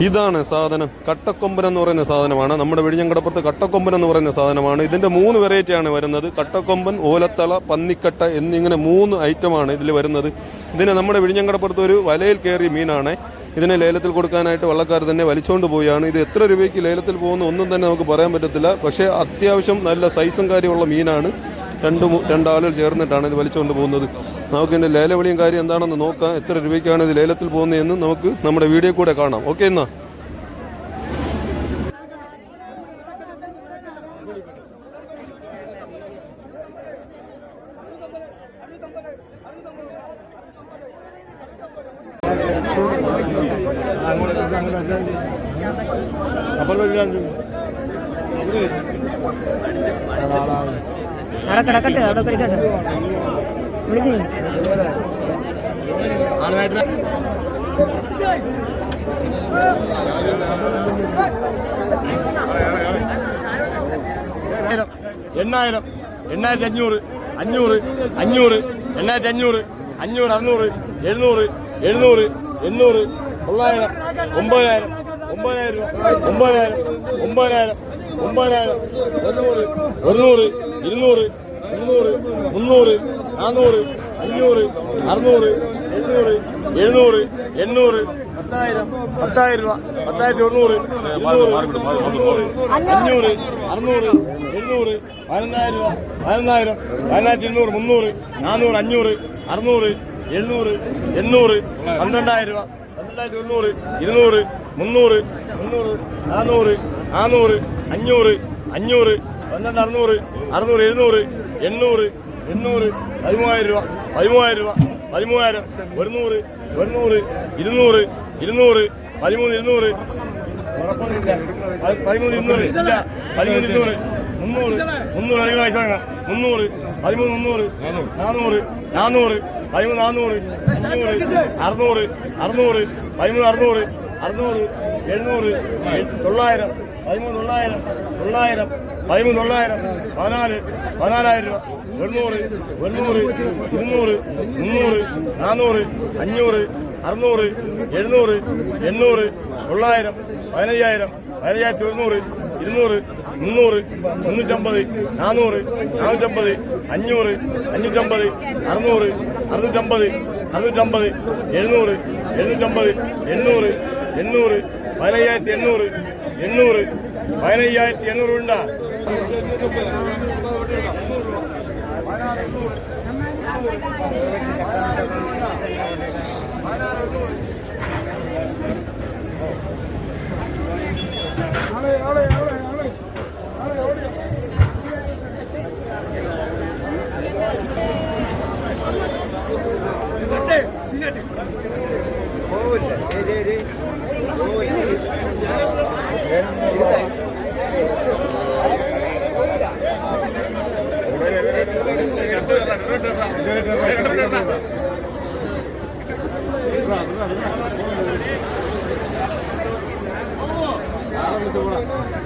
ഇതാണ് സാധനം. കട്ടക്കൊമ്പൻ എന്ന് പറയുന്ന സാധനമാണ്. നമ്മുടെ വിഴിഞ്ഞങ്കടപ്പുറത്ത് കട്ടക്കൊമ്പൻ എന്ന് പറയുന്ന സാധനമാണ്. ഇതിന്റെ മൂന്ന് വെറൈറ്റിയാണ് വരുന്നത്. കട്ടക്കൊമ്പൻ ഓലത്തള പന്നിക്കട്ട എന്നിങ്ങനെ മൂന്ന് ഐറ്റമാണ് ഇതിൽ വരുന്നത്. ഇതിനെ നമ്മുടെ വിഴിഞ്ഞങ്കടപ്പുറത്ത് ഒരു വലയിൽ കയറിയ മീനാണ്. ഇതിനെ ലേലത്തിൽ കൊടുക്കാനായിട്ട് വള്ളക്കാർ തന്നെ വലിച്ചുകൊണ്ട് പോവുകയാണ്. ഇത് എത്ര രൂപയ്ക്ക് ലേലത്തിൽ പോകുന്ന ഒന്നും തന്നെ നമുക്ക് പറയാൻ പറ്റത്തില്ല. പക്ഷേ അത്യാവശ്യം നല്ല സൈസും കാര്യമുള്ള മീനാണ്. രണ്ട് രണ്ടാളുകൾ ചേർന്നിട്ടാണ് ഇത് വലിച്ചുകൊണ്ട് പോകുന്നത്. നമുക്ക് ഇതിന്റെ ലേലവിളിയും കാര്യം എന്താണെന്ന് നോക്കാം. എത്ര രൂപയ്ക്കാണ് ഇത് ലേലത്തിൽ പോകുന്നതെന്ന് നമുക്ക് നമ്മുടെ വീഡിയോ കൂടെ കാണാം. ഓക്കെ എന്നാ. അവിടെ കിടക്കട്ടെ അവിടെ കിടക്കട്ടെ വിളിക്ക് എണ്ണായിരം. എണ്ണായിരത്തി അഞ്ഞൂറ്. അഞ്ഞൂറ്. അഞ്ഞൂറ്. എണ്ണായിരത്തി അഞ്ഞൂറ്. അഞ്ഞൂറ് അറുന്നൂറ്. എഴുന്നൂറ്. എഴുന്നൂറ്. എണ്ണൂറ്. തൊള്ളായിരം. ഒമ്പതിനായിരം. ഒമ്പതിനായിരം ഒമ്പതിനായിരം. ഒമ്പതിനായിരം. ഒമ്പതിനായിരം. ഒരുന്നൂറ്. ഒരുന്നൂറ്. ഇരുന്നൂറ്. മുന്നൂറ്. മുന്നൂറ്. നാന്നൂറ് അഞ്ഞൂറ് അറുന്നൂറ് എണ്ണൂറ് എഴുന്നൂറ് എണ്ണൂറ് പത്തായിരം. പത്തായിരം രൂപ പത്തായിരത്തി ഒരുന്നൂറ് അഞ്ഞൂറ് അറുന്നൂറ് എഴുന്നൂറ് പതിനൊന്നായിരം രൂപ പതിനൊന്നായിരം പതിനായിരത്തി ഇരുന്നൂറ് മുന്നൂറ് നാനൂറ് അഞ്ഞൂറ് അറുന്നൂറ് എഴുന്നൂറ് എണ്ണൂറ് പന്ത്രണ്ടായിരം രൂപ പന്ത്രണ്ടായിരത്തി ഒരുന്നൂറ് ഇരുന്നൂറ് മുന്നൂറ് മുന്നൂറ് നാനൂറ് നാനൂറ് അഞ്ഞൂറ് അഞ്ഞൂറ് പന്ത്രണ്ട് അറുന്നൂറ് അറുന്നൂറ് എഴുന്നൂറ് എണ്ണൂറ് എണ്ണൂറ് പതിമൂവായിരം രൂപ പതിമൂവായിരം രൂപ പതിമൂവായിരം ഒരുന്നൂറ് ഒരുന്നൂറ് ഇരുന്നൂറ് ഇരുന്നൂറ് പതിമൂന്ന് ഇരുന്നൂറ്. പതിമൂന്ന് ഇരുന്നൂറ്. ഇല്ല പതിമൂന്ന് ഇരുന്നൂറ്. മുന്നൂറ് മുന്നൂറ് അടിക്കുന്ന പൈസ വേണം. മുന്നൂറ് പതിമൂന്ന് മുന്നൂറ് നാനൂറ് നാനൂറ് പതിമൂന്ന് നാനൂറ് അഞ്ഞൂറ് അറുന്നൂറ് അറുന്നൂറ് പതിമൂന്ന് അറുന്നൂറ് അറുന്നൂറ് എഴുന്നൂറ് തൊള്ളായിരം പതിമൂന്ന് തൊള്ളായിരം തൊള്ളായിരം പതിമൂന്ന് തൊള്ളായിരം പതിനാല് പതിനാലായിരം രൂപ. ഒരുന്നൂറ് ഒരുന്നൂറ് ഇരുന്നൂറ് മുന്നൂറ് നാനൂറ് അഞ്ഞൂറ് അറുന്നൂറ് എഴുന്നൂറ് എണ്ണൂറ് തൊള്ളായിരം പതിനയ്യായിരം പതിനയ്യായിരത്തി ഒരുന്നൂറ് ഇരുന്നൂറ് മുന്നൂറ് മുന്നൂറ്റമ്പത് നാനൂറ് നാനൂറ്റമ്പത് അഞ്ഞൂറ് അഞ്ഞൂറ്റമ്പത് അറുന്നൂറ് അറുന്നൂറ്റമ്പത് അറുന്നൂറ്റമ്പത് എഴുന്നൂറ് എഴുന്നൂറ്റമ്പത് എണ്ണൂറ് എണ്ണൂറ് പതിനയ്യായിരത്തി എണ്ണൂറ് எண்ணூறு. பதினைஞ்சாயிரத்தி எண்ணூறு உண்டா? பதினாறு 多了。